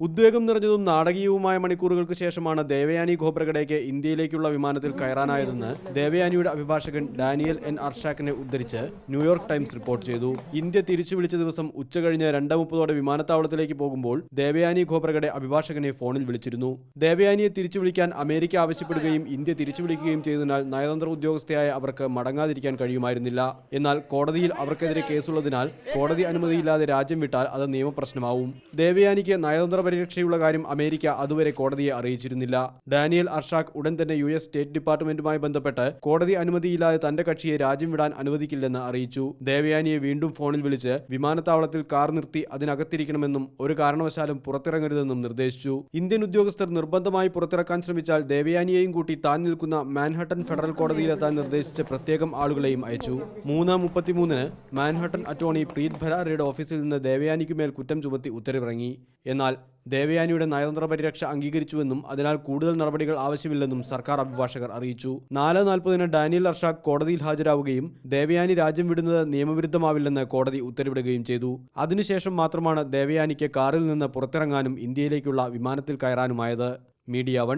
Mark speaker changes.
Speaker 1: ഉദ്വേഗം നിറഞ്ഞതും നാടകീയവുമായ മണിക്കൂറുകൾക്ക് ശേഷമാണ് ദേവയാനി ഖോബ്രഗഡേക്ക് ഇന്ത്യയിലേക്കുള്ള വിമാനത്തിൽ കയറാനായതെന്ന് ദേവയാനിയുടെ അഭിഭാഷകൻ ഡാനിയൽ എൻ അർഷാക്കിനെ ഉദ്ധരിച്ച് ന്യൂയോർക്ക് ടൈംസ് റിപ്പോർട്ട് ചെയ്തു. ഇന്ത്യ തിരിച്ചു വിളിച്ച ദിവസം ഉച്ചകഴിഞ്ഞ് രണ്ട് മുപ്പതോടെ വിമാനത്താവളത്തിലേക്ക് പോകുമ്പോൾ ദേവയാനി ഖോബ്രഗഡെ അഭിഭാഷകനെ ഫോണിൽ വിളിച്ചിരുന്നു. ദേവയാനിയെ തിരിച്ചു വിളിക്കാൻ അമേരിക്ക ആവശ്യപ്പെടുകയും ഇന്ത്യ തിരിച്ചു വിളിക്കുകയും ചെയ്തതിനാൽ നയതന്ത്ര ഉദ്യോഗസ്ഥയായ അവർക്ക് മടങ്ങാതിരിക്കാൻ കഴിയുമായിരുന്നില്ല. എന്നാൽ കോടതിയിൽ അവർക്കെതിരെ കേസുള്ളതിനാൽ കോടതി അനുമതിയില്ലാതെ രാജ്യം വിട്ടാൽ അത് നിയമപ്രശ്നമാവും. ദേവയാനിക്ക് നയതന്ത്ര പരിരക്ഷയുള്ള കാര്യം അമേരിക്ക അതുവരെ കോടതിയെ അറിയിച്ചിരുന്നില്ല. ഡാനിയൽ അർഷാഖ് ഉടൻ തന്നെ യു എസ് സ്റ്റേറ്റ് ഡിപ്പാർട്ട്മെന്റുമായി ബന്ധപ്പെട്ട് കോടതി അനുമതിയില്ലാതെ തന്റെ കക്ഷിയെ രാജ്യം വിടാൻ അനുവദിക്കില്ലെന്ന് അറിയിച്ചു. ദേവയാനിയെ വീണ്ടും ഫോണിൽ വിളിച്ച് വിമാനത്താവളത്തിൽ കാർ നിർത്തി അതിനകത്തിരിക്കണമെന്നും ഒരു കാരണവശാലും പുറത്തിറങ്ങരുതെന്നും നിർദ്ദേശിച്ചു. ഇന്ത്യൻ ഉദ്യോഗസ്ഥർ നിർബന്ധമായി പുറത്തിറക്കാൻ ശ്രമിച്ചാൽ ദേവയാനിയെയും കൂട്ടി താൻ നിൽക്കുന്ന മാൻഹട്ടൻ ഫെഡറൽ കോടതിയിലെത്താൻ നിർദ്ദേശിച്ച പ്രത്യേകം ആളുകളെയും അയച്ചു. മൂന്ന് മുപ്പത്തിമൂന്നിന് മാൻഹട്ടൻ അറ്റോർണി പ്രീത് ഭരാറിയുടെ ഓഫീസിൽ നിന്ന് ദേവയാനിക്കുമേൽ കുറ്റം ചുമത്തി ഉത്തരവിറങ്ങി. എന്നാൽ ദേവയാനിയുടെ നയതന്ത്ര പരിരക്ഷ അംഗീകരിച്ചുവെന്നും അതിനാൽ കൂടുതൽ നടപടികൾ ആവശ്യമില്ലെന്നും സർക്കാർ അഭിഭാഷകർ അറിയിച്ചു. നാല് നാൽപ്പതിന് ഡാനിയൽ അർഷാഖ് കോടതിയിൽ ഹാജരാവുകയും ദേവയാനി രാജ്യം വിടുന്നത് നിയമവിരുദ്ധമാവില്ലെന്ന് കോടതി ഉത്തരവിടുകയും ചെയ്തു. അതിനുശേഷം മാത്രമാണ് ദേവയാനിക്ക് കാറിൽ നിന്ന് പുറത്തിറങ്ങാനും ഇന്ത്യയിലേക്കുള്ള വിമാനത്തിൽ കയറാനുമായത്. Media one